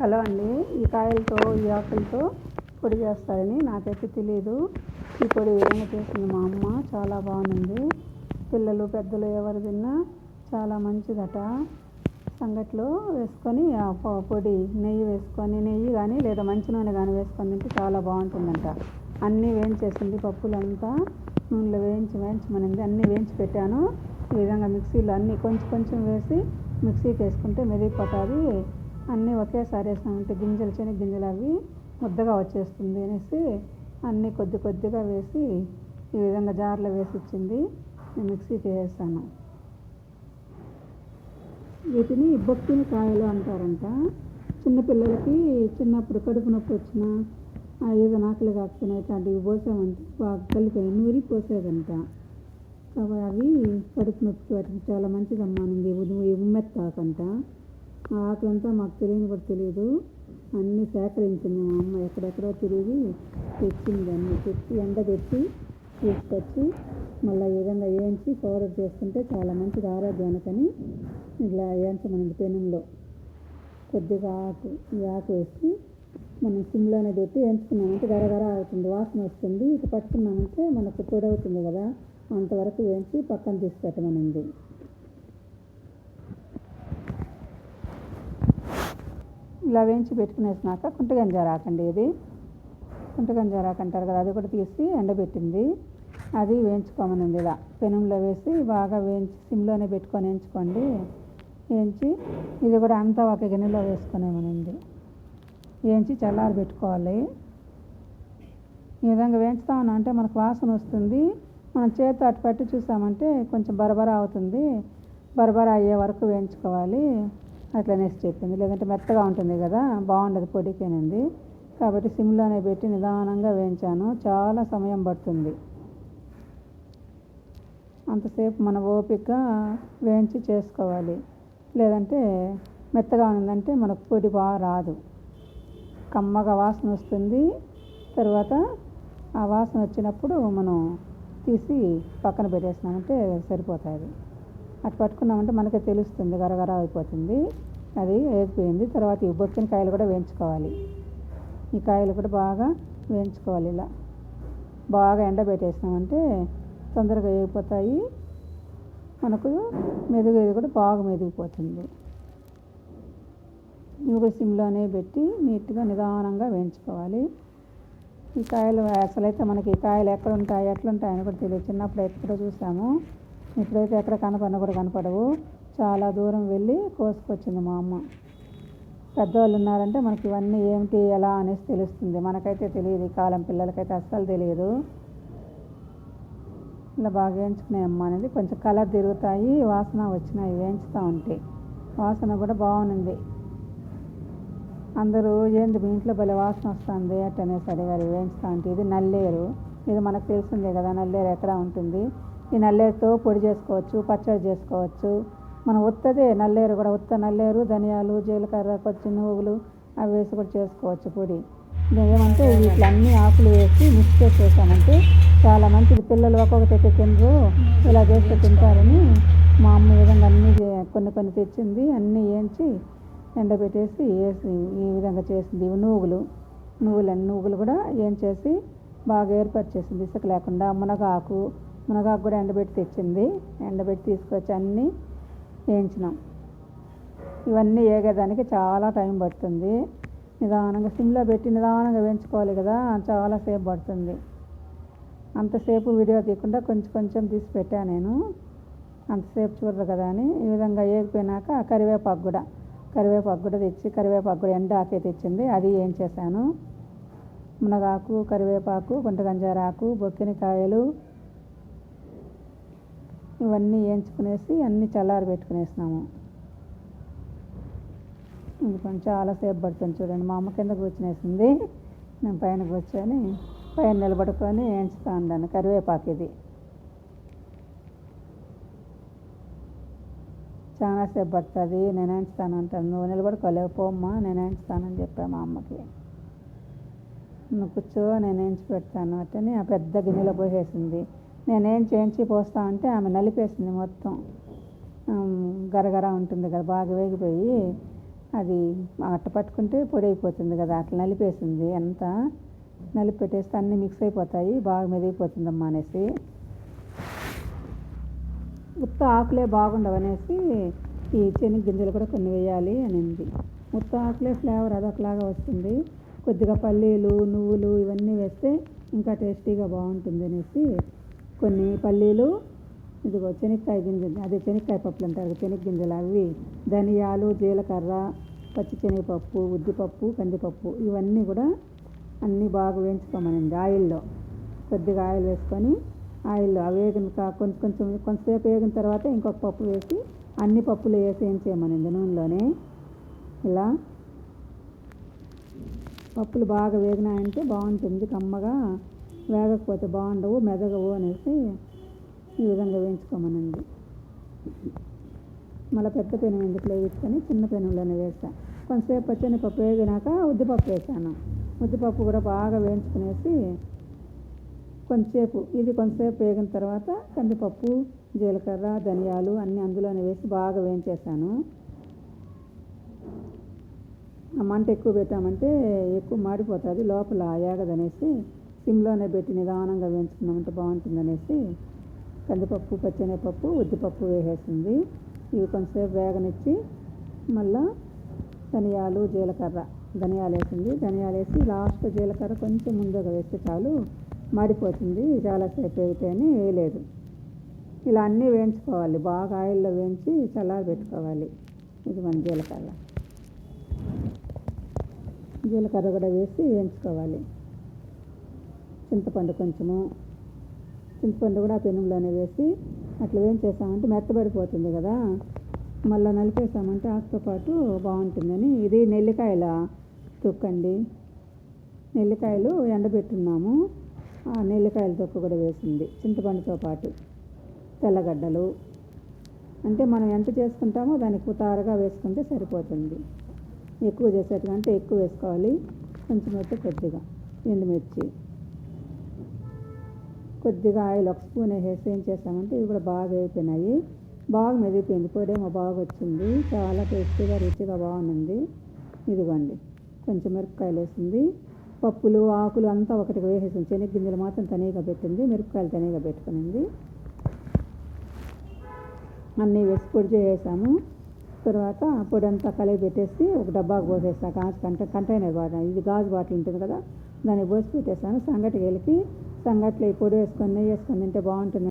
Hello అండి. ఈ కాయలతో ఈ ఆకులతో పొడి చేస్తారని నాకైతే తెలియదు ఈ పొడి ఈ విధంగా చేసింది మా అమ్మ. చాలా బాగుంది పిల్లలు పెద్దలు ఎవరు తిన్నా చాలా మంచిదట. సంగట్లో వేసుకొని పొ- పొడి నెయ్యి వేసుకొని నెయ్యి కానీ లేదా మంచి నూనె కానీ వేసుకొని తింటే చాలా బాగుంటుందంట. అన్నీ వేయించేసింది పప్పులంతా. నూనెలో వేయించి వేయించమనింది. అన్నీ వేయించి పెట్టాను. ఈ విధంగా మిక్సీలో అన్నీ కొంచెం కొంచెం వేసి మిక్సీకి వేసుకుంటే మెదిగిపోతుంది అన్నీ ఒకేసారి వేసామంటే గింజలు శనగగింజలు అవి ముద్దగా వచ్చేస్తుంది అనేసి అన్నీ కొద్ది కొద్దిగా వేసి ఈ విధంగా జార్లో వేసి ఇచ్చింది. నేను మిక్సీకి వేసాను వీటిని బొప్పిని కాయలు అంటారంట. చిన్నపిల్లలకి చిన్నప్పుడు కడుపు నొప్పి వచ్చిన ఏదో నాకులు కాకపోయినా ఇట్లాంటివి పోసామంటే బాగా కలిపి నూరి పోసేదంట. కాబట్టి అవి కడుపు నొప్పికి వాటికి చాలా మంచిదమ్మా. అనింది. ఉమ్మెత్తాకంట. ఆ ఆకులంతా మాకు తెలియని కూడా తెలియదు అన్నీ సేకరించింది మా అమ్మ. ఎక్కడెక్కడో తిరిగి తెచ్చింది అన్నీ. తెచ్చి ఎండబెట్టి తీసుకొచ్చి మళ్ళీ ఈ విధంగా వేయించి పౌడర్ చేసుకుంటే చాలా మంచిది ఆరోగ్యానికని ఇట్లా వేయించమనింది పెనంలో. కొద్దిగా ఆకు ఈ ఆకు వేసి మనం సిమ్లోనే పెట్టి వేయించుకున్నామంటే గరగర అవుతుంది వాసన వస్తుంది. ఇటు పట్టుకున్నామంటే మనకు పొడవుతుంది కదా. అంతవరకు వేయించి పక్కన తీసి పెట్టమనింది. ఇలా వేయించి పెట్టుకునేసినాక కుంటగంజారాకండి ఇది. కుంటగంజారాకు అంటారు కదా అది కూడా తీసి ఎండబెట్టింది. అది వేయించుకోమనింది ఇలా. పెనంలో వేసి బాగా వేయించి సిమ్లోనే పెట్టుకొని వేయించుకోండి. వేయించి ఇది కూడా అంతా ఒక గిన్నెలో వేసుకునేమనింది వేయించి చల్లారి పెట్టుకోవాలి. ఈ విధంగా వేయించుతా అంటే మనకు వాసన వస్తుంది. మనం చేతితో అటు పట్టి చూసామంటే కొంచెం బరబరా అవుతుంది. బరబరా అయ్యే వరకు వేయించుకోవాలి. అట్లనేసి చెప్పింది. లేదంటే మెత్తగా ఉంటుంది కదా బాగుండదు పొడికేనంది. కాబట్టి సిమ్లోనే పెట్టి నిదానంగా వేయించాను. చాలా సమయం పడుతుంది. అంతసేపు మన ఓపిక వేయించి చేసుకోవాలి. లేదంటే మెత్తగా ఉందంటే మనకు పొడి బాగా రాదు. కమ్మగా వాసన వస్తుంది. తర్వాత ఆ వాసన వచ్చినప్పుడు మనం తీసి పక్కన పెట్టేసినామంటే సరిపోతుంది. అటు పట్టుకున్నామంటే మనకే తెలుస్తుంది గరగర అయిపోతుంది. అది వేగిపోయింది. తర్వాత ఈ బొక్కిన కాయలు కూడా వేయించుకోవాలి. ఈ కాయలు కూడా బాగా వేయించుకోవాలి ఇలా. బాగా ఎండబెట్టేసినామంటే తొందరగా వేగిపోతాయి. మనకు మెదుగేది కూడా బాగా మెదిగిపోతుంది. ఇవి కూడా సిమ్లోనే పెట్టి నీట్గా నిదానంగా వేయించుకోవాలి. ఈ కాయలు అసలైతే మనకి ఈ కాయలు ఎక్కడ ఉంటాయి ఎట్లుంటాయని అని కూడా తెలియదు. చిన్నప్పుడు ఎక్కడో చూసాము. ఇప్పుడైతే ఎక్కడ కనపడినా కూడా కనపడవు. చాలా దూరం వెళ్ళి కోసుకొచ్చింది మా అమ్మ. పెద్దవాళ్ళు ఉన్నారంటే మనకి ఇవన్నీ ఏమిటి ఎలా అనేసి తెలుస్తుంది. మనకైతే తెలియదు ఈ కాలం పిల్లలకైతే అస్సలు తెలియదు. ఇలా బాగా వేయించుకునే అమ్మ అనేది. కొంచెం కలర్ తిరుగుతాయి వాసన వచ్చినాయి వేయించుతూ ఉంటే. వాసన కూడా బాగుంది. అందరూ ఏంది మీ ఇంట్లో భలే వాసన వస్తుంది అట్టనేసి అడిగారు వేయించుతా ఉంటే ఇది నల్లేరు. ఇది మనకు తెలిసిందే కదా నల్లేరు ఎక్కడ ఉంటుంది? ఈ నల్లేరుతో పొడి చేసుకోవచ్చు పచ్చడి చేసుకోవచ్చు. మనం ఉత్తదే నల్లేరు కూడా ఉత్త నల్లేరు ధనియాలు జీలకర్ర కొచ్చి నువ్వులు అవి వేసి కూడా చేసుకోవచ్చు పొడి. ఏమంటే వీటిలో అన్ని ఆకులు వేసి మిక్స్ చేసేసామంటే చాలా మంచిది. పిల్లలు ఒక్కొక్కటి ఎక్కి తినరు ఇలా చేస్తే తింటారని మా అమ్మ ఈ విధంగా అన్నీ కొన్ని కొన్ని తెచ్చింది అన్నీ వేయించి ఎండబెట్టేసి వేసి ఈ విధంగా చేసింది. ఇవి నువ్వులు నువ్వులు నువ్వులు కూడా వేయించేసి బాగా ఏర్పాటు చేసింది. ఇసుక లేకుండా మునగాకు మునగాకు కూడా ఎండబెట్టి తెచ్చింది. ఎండబెట్టి తీసుకొచ్చి అన్నీ వేయించినాం. ఇవన్నీ వేగేదానికి చాలా టైం పడుతుంది. నిదానంగా సిమ్లో పెట్టి నిదానంగా వేయించుకోవాలి కదా చాలాసేపు పడుతుంది. అంతసేపు వీడియో తీయకుండా కొంచెం కొంచెం తీసి పెట్టాను నేను. అంతసేపు చూడరు కదా అని. ఈ విధంగా వేగిపోయినాక కరివేపాకు కూడా కరివేపాకు కూడా తెచ్చి కరివేపాకు కూడా ఎండాకే తెచ్చింది. అది ఏం చేశాను? మునగాకు కరివేపాకు గుంటగంజారాకు బొక్కినకాయలు ఇవన్నీ వేయించుకునేసి అన్నీ చల్లారి పెట్టుకునేసినాము. ఇది కొంచెం చాలాసేపు పడుతుంది చూడండి. మా అమ్మ కింద కూర్చునేసింది. నేను పైన కూర్చొని పైన నిలబడుకొని వేయించుతా ఉన్నాను కరివేపాకు ఇది. చాలాసేపు పడుతుంది. నేను వేయించుతాను అంటాను నువ్వు నిలబడుకోలేవు పోమ్మా నేను వేయించుతానని చెప్పాను మా అమ్మకి. నువ్వు కూర్చో నేను వేయించి పెడతాను అట్టని ఆ పెద్ద గిన్నెలో పోసేసింది. నేనేం చేయించి పోస్తా అంటే ఆమె నలిపేసింది మొత్తం. గరగరా గరగర ఉంటుంది కదా బాగా వేగిపోయి అది అట్ట పట్టుకుంటే పొడి అయిపోతుంది కదా అట్లా నలిపేసింది. ఎంత? నలిపి పెట్టేస్తే అన్నీ మిక్స్ అయిపోతాయి బాగా మెదిగిపోతుందమ్మా అనేసి. ఉత్త ఆకులే బాగుండవు అనేసి ఈ శనగ గింజలు కూడా కొన్ని వేయాలి అనింది. ఉత్త ఆకులే ఫ్లేవర్ అదొకలాగా వస్తుంది. కొద్దిగా పల్లీలు నువ్వులు ఇవన్నీ వేస్తే ఇంకా టేస్టీగా బాగుంటుంది అనేసి కొన్ని పల్లీలు ఇదిగో శనక్కాయ గింజలు అదే శనక్కాయ పప్పులు అంటారు శనగ గింజలు అవి ధనియాలు జీలకర్ర పచ్చి శనగపప్పు ఉద్దిపప్పు కందిపప్పు ఇవన్నీ కూడా అన్నీ బాగా వేయించుకోమనండి ఆయిల్లో. కొద్దిగా ఆయిల్ వేసుకొని ఆయిల్లో అవి వేగిన కొంచెం కొంచెం కొంతసేపు వేగిన తర్వాత ఇంకొక పప్పు వేసి అన్ని పప్పులు వేసి ఏం చేయమనండి నూనెలోనే. ఇలా పప్పులు బాగా వేగినాయంటే బాగుంటుంది కమ్మగా వేగకపోతే బాగుండవు మెదగవు అనేసి ఈ విధంగా వేయించుకోమనండి. మళ్ళీ పెద్ద పెనం ఎందుకు వేయించుకొని చిన్న పెనంలోనే వేస్తాను కొంతసేపు పచ్చనిపప్పు వేగినాక ఉద్దిపప్పు వేసాను. ఉద్దిపప్పు కూడా బాగా వేయించుకునేసి కొంతసేపు ఇది కొంతసేపు వేగిన తర్వాత కందిపప్పు జీలకర్ర ధనియాలు అన్నీ అందులోనే వేసి బాగా వేయించేసాను. మంట ఎక్కువ పెట్టామంటే ఎక్కువ మాడిపోతుంది లోపల ఏగదనేసి సిమ్లోనే పెట్టి నిదానంగా వేయించుకున్నామంటే బాగుంటుంది అనేసి కందిపప్పు పచ్చెనగపప్పు ఉద్దిపప్పు వేసేసింది. ఇవి కొంచెంసేపు వేగనిచ్చి మళ్ళా ధనియాలు జీలకర్ర. ధనియాలు వేసింది. ధనియాలు వేసి లాస్ట్ జీలకర్ర కొంచెం ముందుగా వేస్తే చాలు మాడిపోతుంది. చాలాసేపు వేగితేనే వేయలేదు. ఇలా అన్నీ వేయించుకోవాలి. బాగా ఆయిల్లో వేయించి చల్లారి పెట్టుకోవాలి. ఇది మన జీలకర్ర. జీలకర్ర కూడా వేసి వేయించుకోవాలి. చింతపండు కొంచెము. చింతపండు కూడా పెనంలోనే వేసి అట్లా వేయించేసామంటే మెత్తబడిపోతుంది కదా. మళ్ళీ నలిపేసామంటే ఆకుతో పాటు బాగుంటుందని. ఇది నెల్లికాయల తొక్కండి. నెల్లికాయలు ఎండబెట్టున్నాము. ఆ నెల్లికాయల తొక్క కూడా వేసింది చింతపండుతో పాటు. తెల్లగడ్డలు. అంటే మనం ఎంత చేసుకుంటామో దానికి తారగా వేసుకుంటే సరిపోతుంది. ఎక్కువ చేసేట్టుగా ఎక్కువ వేసుకోవాలి. కొంచెం అయితే కొద్దిగా ఎండుమిర్చి. కొద్దిగా ఆయిల్ ఒక స్పూన్ వేసి ఏం చేసామంటే ఇవి కూడా బాగా అయిపోయినాయి బాగా మెదిగిపోయింది. పొడేమో బాగా వచ్చింది. చాలా టేస్టీగా రుచిగా బాగుంది. ఇదిగోండి. కొంచెం మిరపకాయలు వేసింది. పప్పులు ఆకులు అంతా ఒకటికి వేసేసింది శనగగింజలు మాత్రం తనీగా పెట్టింది. మిరపకాయలు తనీగా పెట్టుకునింది. అన్నీ వేసి పొడి చేసేసాము. తర్వాత పొడి అంతా కలిపి పెట్టేసి ఒక డబ్బాకు పోసేస్తాను గాజు కంటే కంటైనర్ బాటిల్ ఇది గాజు బాటిల్ ఉంటుంది కదా దాన్ని పోసి పెట్టేసాను సంగటి కలిపి ఈ పొడి వేసుకొని నెయ్యి వేసుకొని తింటే బాగుంటుంది.